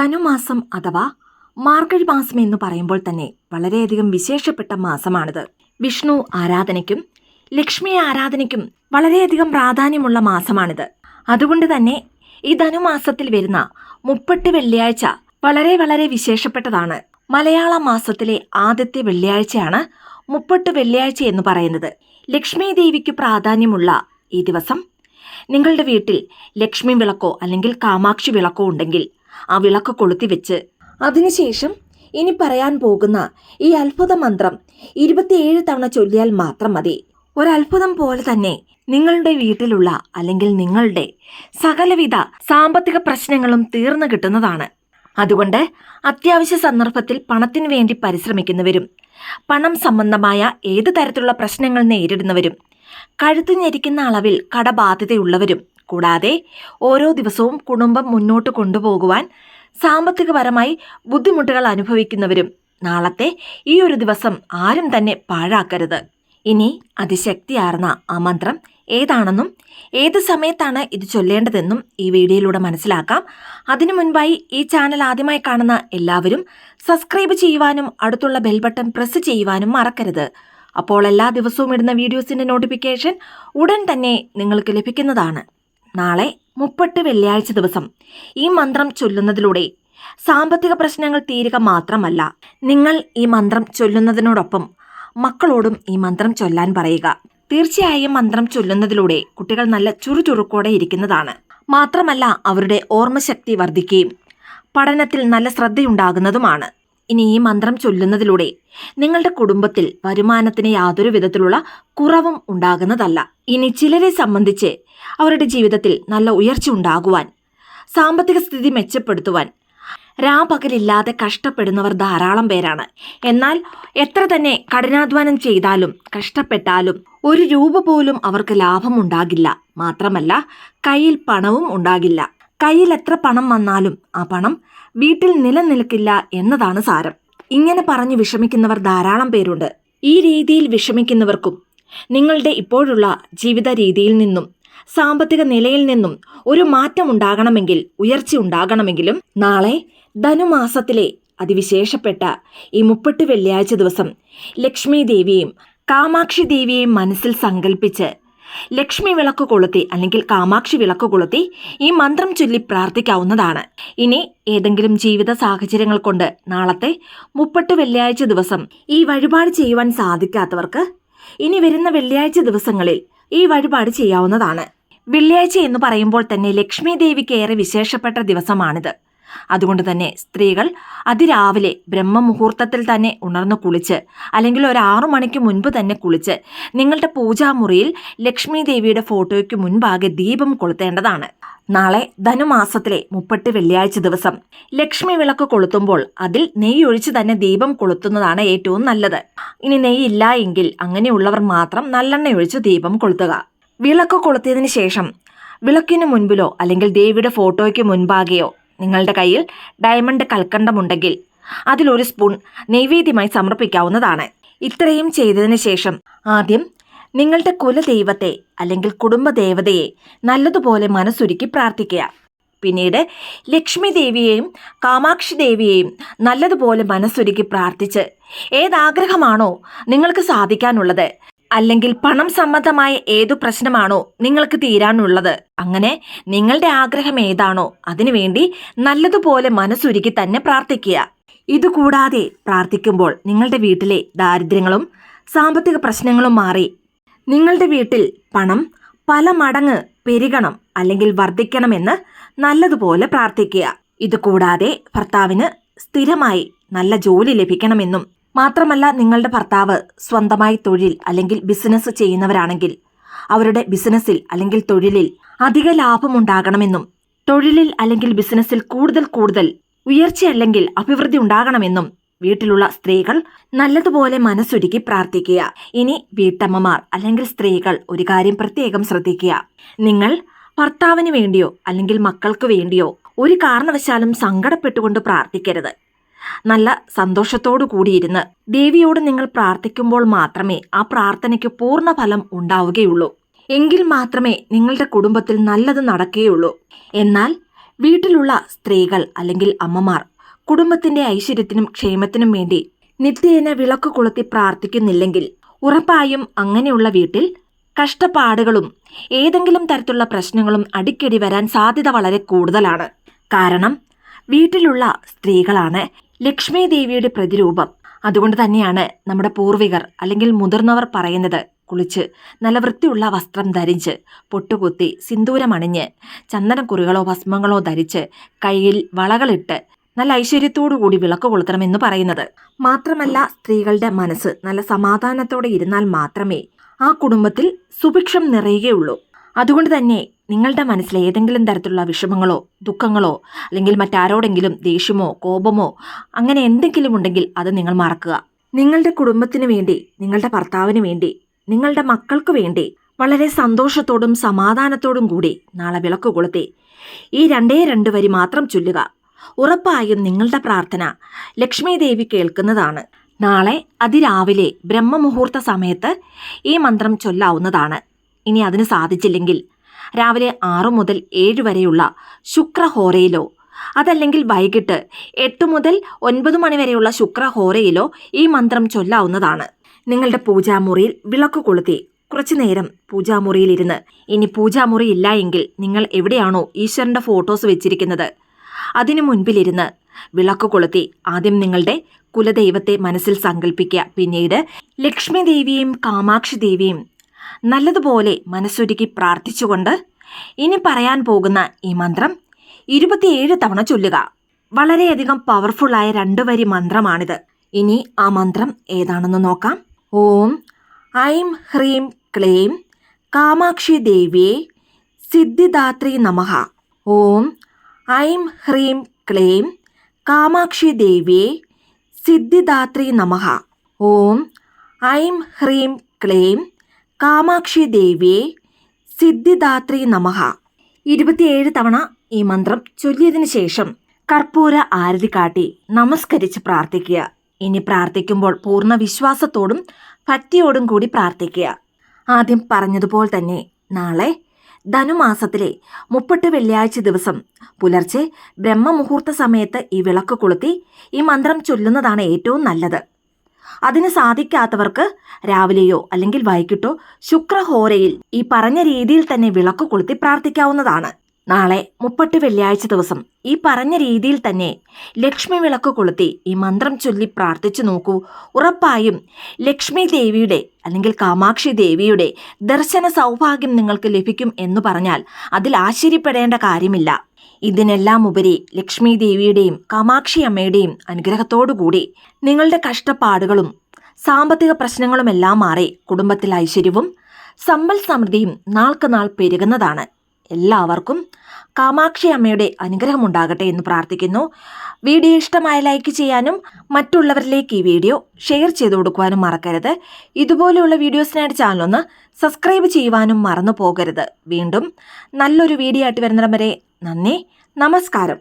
ധനുമാസം അഥവാ മാർഗഴി മാസം എന്ന് പറയുമ്പോൾ തന്നെ വളരെയധികം വിശേഷപ്പെട്ട മാസമാണിത്. വിഷ്ണു ആരാധനയ്ക്കും ലക്ഷ്മി ആരാധനയ്ക്കും വളരെയധികം പ്രാധാന്യമുള്ള മാസമാണിത്. അതുകൊണ്ട് തന്നെ ഈ ധനുമാസത്തിൽ വരുന്ന മുപ്പട്ട് വെള്ളിയാഴ്ച വളരെ വളരെ വിശേഷപ്പെട്ടതാണ്. മലയാള മാസത്തിലെ ആദ്യത്തെ വെള്ളിയാഴ്ചയാണ് മുപ്പട്ട് വെള്ളിയാഴ്ച എന്ന് പറയുന്നത്. ലക്ഷ്മി ദേവിക്ക് പ്രാധാന്യമുള്ള ഈ ദിവസം നിങ്ങളുടെ വീട്ടിൽ ലക്ഷ്മി വിളക്കോ അല്ലെങ്കിൽ കാമാക്ഷി വിളക്കോ ഉണ്ടെങ്കിൽ ആ വിളക്ക് കൊളുത്തി വെച്ച്. അതിനുശേഷം ഇനി പറയാൻ പോകുന്ന ഈ അത്ഭുത മന്ത്രം ഇരുപത്തിയേഴ് തവണ ചൊല്ലിയാൽ മാത്രം മതി. ഒരത്ഭുതം പോലെ തന്നെ നിങ്ങളുടെ വീട്ടിലുള്ള അല്ലെങ്കിൽ നിങ്ങളുടെ സകലവിധ സാമ്പത്തിക പ്രശ്നങ്ങളും തീർന്നു കിട്ടുന്നതാണ്. അതുകൊണ്ട് അത്യാവശ്യ സന്ദർഭത്തിൽ പണത്തിനു വേണ്ടി പരിശ്രമിക്കുന്നവരും പണം സംബന്ധമായ ഏത് തരത്തിലുള്ള പ്രശ്നങ്ങൾ നേരിടുന്നവരും കഴുത്തു ഞെരിക്കുന്ന അളവിൽ കടബാധ്യതയുള്ളവരും കൂടാതെ ഓരോ ദിവസവും കുടുംബം മുന്നോട്ട് കൊണ്ടുപോകുവാൻ സാമ്പത്തികപരമായി ബുദ്ധിമുട്ടുകൾ അനുഭവിക്കുന്നവരും നാളത്തെ ഈ ഒരു ദിവസം ആരും തന്നെ പാഴാക്കരുത്. ഇനി അതിശക്തിയാർന്ന ആ മന്ത്രം ഏതാണെന്നും ഏത് സമയത്താണ് ഇത് ചൊല്ലേണ്ടതെന്നും ഈ വീഡിയോയിലൂടെ മനസ്സിലാക്കാം. അതിനു മുൻപായി ഈ ചാനൽ ആദ്യമായി കാണുന്ന എല്ലാവരും സബ്സ്ക്രൈബ് ചെയ്യുവാനും അടുത്തുള്ള ബെൽ ബട്ടൺ പ്രസ് ചെയ്യുവാനും മറക്കരുത്. അപ്പോൾ എല്ലാ ദിവസവും ഇടുന്ന വീഡിയോസിന്റെ നോട്ടിഫിക്കേഷൻ ഉടൻ തന്നെ നിങ്ങൾക്ക് ലഭിക്കുന്നതാണ്. നാളെ മുപ്പട്ട് വെള്ളിയാഴ്ച ദിവസം. ഈ മന്ത്രം ചൊല്ലുന്നതിലൂടെ സാമ്പത്തിക പ്രശ്നങ്ങൾ തീരുക മാത്രമല്ല നിങ്ങൾ ഈ മന്ത്രം ചൊല്ലുന്നതിനോടൊപ്പം മക്കളോടും ഈ മന്ത്രം ചൊല്ലാൻ പറയുക. തീർച്ചയായും മന്ത്രം ചൊല്ലുന്നതിലൂടെ കുട്ടികൾ നല്ല ചുറുചുറുക്കോടെ ഇരിക്കുന്നതാണ്. മാത്രമല്ല അവരുടെ ഓർമ്മശക്തി വർദ്ധിക്കുകയും പഠനത്തിൽ നല്ല ശ്രദ്ധയുണ്ടാകുന്നതുമാണ്. ഇനി ഈ മന്ത്രം ചൊല്ലുന്നതിലൂടെ നിങ്ങളുടെ കുടുംബത്തിൽ വരുമാനത്തിന് യാതൊരു വിധത്തിലുള്ള കുറവും ഉണ്ടാകുന്നതല്ല. ഇനി ചിലരെ സംബന്ധിച്ച് അവരുടെ ജീവിതത്തിൽ നല്ല ഉയർച്ച ഉണ്ടാകുവാൻ സാമ്പത്തിക സ്ഥിതി മെച്ചപ്പെടുത്തുവാൻ രാപകലില്ലാതെ കഷ്ടപ്പെടുന്നവർ ധാരാളം പേരാണ്. എന്നാൽ എത്ര തന്നെ കഠിനാധ്വാനം ചെയ്താലും കഷ്ടപ്പെട്ടാലും ഒരു രൂപ പോലും അവർക്ക് ലാഭം ഉണ്ടാകില്ല. മാത്രമല്ല കയ്യിൽ പണവും ഉണ്ടാകില്ല. കയ്യിൽ എത്ര പണം വന്നാലും ആ പണം വീട്ടിൽ നിലനിൽക്കില്ല എന്നതാണ് സാരം. ഇങ്ങനെ പറഞ്ഞു വിഷമിക്കുന്നവർ ധാരാളം പേരുണ്ട്. ഈ രീതിയിൽ വിഷമിക്കുന്നവർക്കും നിങ്ങളുടെ ഇപ്പോഴുള്ള ജീവിത രീതിയിൽ നിന്നും സാമ്പത്തിക നിലയിൽ നിന്നും ഒരു മാറ്റം ഉണ്ടാകണമെങ്കിൽ ഉയർച്ച ഉണ്ടാകണമെങ്കിലും നാളെ ധനുമാസത്തിലെ അതിവിശേഷപ്പെട്ട ഈ മുപ്പട്ട് വെള്ളിയാഴ്ച ദിവസം ലക്ഷ്മി ദേവിയെയും കാമാക്ഷി ദേവിയെയും മനസ്സിൽ സങ്കല്പിച്ച് ലക്ഷ്മി വിളക്ക് കൊളുത്തി അല്ലെങ്കിൽ കാമാക്ഷി വിളക്ക് കൊളുത്തി ഈ മന്ത്രം ചൊല്ലി പ്രാർത്ഥിക്കാവുന്നതാണ്. ഇനി ഏതെങ്കിലും ജീവിത സാഹചര്യങ്ങൾ കൊണ്ട് നാളത്തെ മുപ്പട്ട് വെള്ളിയാഴ്ച ദിവസം ഈ വഴിപാട് ചെയ്യുവാൻ സാധിക്കാത്തവർക്ക് ഇനി വരുന്ന വെള്ളിയാഴ്ച ദിവസങ്ങളിൽ ഈ വഴിപാട് ചെയ്യാവുന്നതാണ്. വെള്ളിയാഴ്ച എന്ന് പറയുമ്പോൾ തന്നെ ലക്ഷ്മി ദേവിക്ക് ഏറെ വിശേഷപ്പെട്ട ദിവസമാണിത്. അതുകൊണ്ട് തന്നെ സ്ത്രീകൾ അതിരാവിലെ ബ്രഹ്മമുഹൂർത്തത്തിൽ തന്നെ ഉണർന്നു കുളിച്ച് അല്ലെങ്കിൽ ഒരു ആറു മണിക്ക് മുൻപ് തന്നെ കുളിച്ച് നിങ്ങളുടെ പൂജാമുറിയിൽ ലക്ഷ്മി ദേവിയുടെ ഫോട്ടോയ്ക്ക് മുൻപാകെ ദീപം കൊളുത്തേണ്ടതാണ്. നാളെ ധനുമാസത്തിലെ മുപ്പട്ട് വെള്ളിയാഴ്ച ദിവസം ലക്ഷ്മി വിളക്ക് കൊളുത്തുമ്പോൾ അതിൽ നെയ്യ് ഒഴിച്ച് തന്നെ ദീപം കൊളുത്തുന്നതാണ് ഏറ്റവും നല്ലത്. ഇനി നെയ്യില്ല എങ്കിൽ അങ്ങനെയുള്ളവർ മാത്രം നല്ലെണ്ണ ഒഴിച്ച് ദീപം കൊളുത്തുക. വിളക്ക് കൊളുത്തിയതിന് ശേഷം വിളക്കിന് മുൻപിലോ അല്ലെങ്കിൽ ദേവിയുടെ ഫോട്ടോയ്ക്ക് മുൻപാകെയോ നിങ്ങളുടെ കയ്യിൽ ഡയമണ്ട് കൽക്കണ്ടമുണ്ടെങ്കിൽ അതിലൊരു സ്പൂൺ നൈവേദ്യമായി സമർപ്പിക്കാവുന്നതാണ്. ഇത്രയും ചെയ്തതിന് ശേഷം ആദ്യം നിങ്ങളുടെ കുലദൈവത്തെ അല്ലെങ്കിൽ കുടുംബദേവതയെ നല്ലതുപോലെ മനസ്സൊരുക്കി പ്രാർത്ഥിക്കുക. പിന്നീട് ലക്ഷ്മി ദേവിയെയും കാമാക്ഷി ദേവിയെയും നല്ലതുപോലെ മനസ്സൊരുക്കി പ്രാർത്ഥിച്ച് ഏതാഗ്രഹമാണോ നിങ്ങൾക്ക് സാധിക്കാനുള്ളത് അല്ലെങ്കിൽ പണം സംബന്ധമായ ഏതു പ്രശ്നമാണോ നിങ്ങൾക്ക് തീരാനുള്ളത്. അങ്ങനെ നിങ്ങളുടെ ആഗ്രഹം ഏതാണോ അതിനുവേണ്ടി നല്ലതുപോലെ മനസ്സുരുക്കി തന്നെ പ്രാർത്ഥിക്കുക. ഇതുകൂടാതെ പ്രാർത്ഥിക്കുമ്പോൾ നിങ്ങളുടെ വീട്ടിലെ ദാരിദ്ര്യങ്ങളും സാമ്പത്തിക പ്രശ്നങ്ങളും മാറി. നിങ്ങളുടെ വീട്ടിൽ പണം പല മടങ്ങ് പെരുകണം അല്ലെങ്കിൽ വർദ്ധിക്കണമെന്ന് നല്ലതുപോലെ പ്രാർത്ഥിക്കുക. ഇതുകൂടാതെ ഭർത്താവിന് സ്ഥിരമായി നല്ല ജോലി ലഭിക്കണമെന്നും മാത്രമല്ല നിങ്ങളുടെ ഭർത്താവ് സ്വന്തമായി തൊഴിൽ അല്ലെങ്കിൽ ബിസിനസ് ചെയ്യുന്നവരാണെങ്കിൽ അവരുടെ ബിസിനസ്സിൽ അല്ലെങ്കിൽ തൊഴിലിൽ അധിക ലാഭമുണ്ടാകണമെന്നും തൊഴിലിൽ അല്ലെങ്കിൽ ബിസിനസ്സിൽ കൂടുതൽ കൂടുതൽ ഉയർച്ച അല്ലെങ്കിൽ അഭിവൃദ്ധി ഉണ്ടാകണമെന്നും വീട്ടിലുള്ള സ്ത്രീകൾ നല്ലതുപോലെ മനസ്സൊരുക്കി പ്രാർത്ഥിക്കുക. ഇനി വീട്ടമ്മമാർ അല്ലെങ്കിൽ സ്ത്രീകൾ ഒരു കാര്യം പ്രത്യേകം ശ്രദ്ധിക്കുക. നിങ്ങൾ ഭർത്താവിന് വേണ്ടിയോ അല്ലെങ്കിൽ മക്കൾക്ക് വേണ്ടിയോ ഒരു കാരണവശാലും സങ്കടപ്പെട്ടുകൊണ്ട് പ്രാർത്ഥിക്കരുത്. നല്ല സന്തോഷത്തോടു കൂടിയിരുന്ന് ദേവിയോട് നിങ്ങൾ പ്രാർത്ഥിക്കുമ്പോൾ മാത്രമേ ആ പ്രാർത്ഥനയ്ക്ക് പൂർണ ഫലം ഉണ്ടാവുകയുള്ളൂ. എങ്കിൽ മാത്രമേ നിങ്ങളുടെ കുടുംബത്തിൽ നല്ലത് നടക്കുകയുള്ളൂ. എന്നാൽ വീട്ടിലുള്ള സ്ത്രീകൾ അല്ലെങ്കിൽ അമ്മമാർ കുടുംബത്തിന്റെ ഐശ്വര്യത്തിനും ക്ഷേമത്തിനും വേണ്ടി നിത്യേന വിളക്ക് കൊളുത്തി പ്രാർത്ഥിക്കുന്നില്ലെങ്കിൽ ഉറപ്പായും അങ്ങനെയുള്ള വീട്ടിൽ കഷ്ടപ്പാടുകളും ഏതെങ്കിലും തരത്തിലുള്ള പ്രശ്നങ്ങളും അടിക്കടി വരാൻ സാധ്യത വളരെ കൂടുതലാണ്. കാരണം വീട്ടിലുള്ള സ്ത്രീകളാണ് ലക്ഷ്മി ദേവിയുടെ പ്രതിരൂപം. അതുകൊണ്ട് തന്നെയാണ് നമ്മുടെ പൂർവികർ അല്ലെങ്കിൽ മുതിർന്നവർ പറയുന്നത് കുളിച്ച് നല്ല വൃത്തിയുള്ള വസ്ത്രം ധരിച്ച് പൊട്ടുകുത്തി സിന്ദൂരമണിഞ്ഞ് ചന്ദനക്കുറികളോ ഭസ്മങ്ങളോ ധരിച്ച് കയ്യിൽ വളകളിട്ട് നല്ല ഐശ്വര്യത്തോടു കൂടി വിളക്ക് കൊളുത്തണമെന്ന് പറയുന്നത്. മാത്രമല്ല സ്ത്രീകളുടെ മനസ്സ് നല്ല സമാധാനത്തോടെ ഇരുന്നാൽ മാത്രമേ ആ കുടുംബത്തിൽ സുഭിക്ഷം നിറയുകയുള്ളൂ. അതുകൊണ്ട് തന്നെ നിങ്ങളുടെ മനസ്സിൽ ഏതെങ്കിലും തരത്തിലുള്ള വിഷമങ്ങളോ ദുഃഖങ്ങളോ അല്ലെങ്കിൽ മറ്റാരോടെങ്കിലും ദേഷ്യമോ കോപമോ അങ്ങനെ എന്തെങ്കിലും ഉണ്ടെങ്കിൽ അത് നിങ്ങൾ മറക്കുക. നിങ്ങളുടെ കുടുംബത്തിന് വേണ്ടി നിങ്ങളുടെ ഭർത്താവിന് വേണ്ടി നിങ്ങളുടെ മക്കൾക്ക് വേണ്ടി വളരെ സന്തോഷത്തോടും സമാധാനത്തോടും കൂടി നാളെ വിളക്ക് കൊളുത്തി ഈ രണ്ടേ രണ്ട് വരി മാത്രം ചൊല്ലുക. ഉറപ്പായും നിങ്ങളുടെ പ്രാർത്ഥന ലക്ഷ്മി ദേവി കേൾക്കുന്നതാണ്. നാളെ അതിരാവിലെ ബ്രഹ്മമുഹൂർത്ത സമയത്ത് ഈ മന്ത്രം ചൊല്ലാവുന്നതാണ്. ഇനി അതിന് സാധിച്ചില്ലെങ്കിൽ. രാവിലെ ആറു മുതൽ ഏഴ് വരെയുള്ള ശുക്രഹോരയിലോ അതല്ലെങ്കിൽ വൈകിട്ട് എട്ട് മുതൽ ഒൻപത് മണി വരെയുള്ള ശുക്രഹോരയിലോ ഈ മന്ത്രം ചൊല്ലാവുന്നതാണ്. നിങ്ങളുടെ പൂജാമുറിയിൽ വിളക്ക് കൊളുത്തി കുറച്ചു നേരം പൂജാമുറിയിലിരുന്ന്. ഇനി പൂജാമുറി ഇല്ല എങ്കിൽ നിങ്ങൾ എവിടെയാണോ ഈശ്വരന്റെ ഫോട്ടോസ് വെച്ചിരിക്കുന്നത്. അതിനു മുൻപിലിരുന്ന് വിളക്ക് കൊളുത്തി ആദ്യം നിങ്ങളുടെ കുലദൈവത്തെ മനസ്സിൽ സങ്കല്പിക്കുക പിന്നീട് ലക്ഷ്മി ദേവിയെയും കാമാക്ഷി ദേവിയും നല്ലതുപോലെ മനസ്സൊരുക്കി പ്രാർത്ഥിച്ചുകൊണ്ട് ഇനി പറയാൻ പോകുന്ന ഈ മന്ത്രം ഇരുപത്തിയേഴ് തവണ ചൊല്ലുക. വളരെയധികം പവർഫുള്ളായ രണ്ടു വരി മന്ത്രമാണിത്. ഇനി ആ മന്ത്രം ഏതാണെന്ന് നോക്കാം. ഓം ഐം ഹ്രീം ക്ലീം കാമാക്ഷി ദേവിയെ സിദ്ധിദാത്രി നമഃ. ഓം ഐം ഹ്രീം ക്ലീം കാമാക്ഷി ദേവിയെ സിദ്ധിദാത്രി നമഃ. ഓം ഐം ഹ്രീം ക്ലീം കാമാക്ഷി ദേവിയെ സിദ്ധിദാത്രി നമഹ ഇരുപത്തിയേഴ് തവണ ഈ മന്ത്രം ചൊല്ലിയതിനു ശേഷം കർപ്പൂര ആരതി കാട്ടി നമസ്കരിച്ച് പ്രാർത്ഥിക്കുക. ഇനി പ്രാർത്ഥിക്കുമ്പോൾ പൂർണ വിശ്വാസത്തോടും ഭക്തിയോടും കൂടി പ്രാർത്ഥിക്കുക. ആദ്യം പറഞ്ഞതുപോലെ തന്നെ നാളെ ധനുമാസത്തിലെ മുപ്പട്ട് വെള്ളിയാഴ്ച ദിവസം പുലർച്ചെ ബ്രഹ്മമുഹൂർത്ത സമയത്ത് ഈ വിളക്ക് കൊളുത്തി ഈ മന്ത്രം ചൊല്ലുന്നതാണ് ഏറ്റവും നല്ലത്. അതിന് സാധിക്കാത്തവർക്ക് രാവിലെയോ അല്ലെങ്കിൽ വൈകിട്ടോ ശുക്രഹോരയിൽ ഈ പറഞ്ഞ രീതിയിൽ തന്നെ വിളക്ക് കൊളുത്തി പ്രാർത്ഥിക്കാവുന്നതാണ്. നാളെ മുപ്പട്ട് വെള്ളിയാഴ്ച ദിവസം ഈ പറഞ്ഞ രീതിയിൽ തന്നെ ലക്ഷ്മി വിളക്ക് കൊളുത്തി ഈ മന്ത്രം ചൊല്ലി പ്രാർത്ഥിച്ചു നോക്കൂ. ഉറപ്പായും ലക്ഷ്മി ദേവിയുടെ അല്ലെങ്കിൽ കാമാക്ഷി ദേവിയുടെ ദർശന സൗഭാഗ്യം നിങ്ങൾക്ക് ലഭിക്കും എന്ന് പറഞ്ഞാൽ അതിൽ ആശ്ചര്യപ്പെടേണ്ട കാര്യമില്ല. ഇതിനെല്ലാം ഉപരി ലക്ഷ്മി ദേവിയുടെയും കാമാക്ഷി അമ്മയുടെയും അനുഗ്രഹത്തോടുകൂടി നിങ്ങളുടെ കഷ്ടപ്പാടുകളും സാമ്പത്തിക പ്രശ്നങ്ങളുമെല്ലാം മാറി കുടുംബത്തിൽ ഐശ്വര്യവും സമ്പൽ സമൃദ്ധിയും നാൾക്ക് നാൾ പെരുകുന്നതാണ്. എല്ലാവർക്കും കാമാക്ഷി അമ്മയുടെ അനുഗ്രഹമുണ്ടാകട്ടെ എന്ന് പ്രാർത്ഥിക്കുന്നു. വീഡിയോ ഇഷ്ടമായ ലൈക്ക് ചെയ്യാനും മറ്റുള്ളവരിലേക്ക് ഈ വീഡിയോ ഷെയർ ചെയ്തു കൊടുക്കുവാനും മറക്കരുത്. ഇതുപോലെയുള്ള വീഡിയോസിനായിട്ട് ചാനലൊന്ന് സബ്സ്ക്രൈബ് ചെയ്യുവാനും മറന്നു പോകരുത് വീണ്ടും നല്ലൊരു വീഡിയോ ആയിട്ട് വരുന്നിടം വരെ നന്ദി. നമസ്കാരം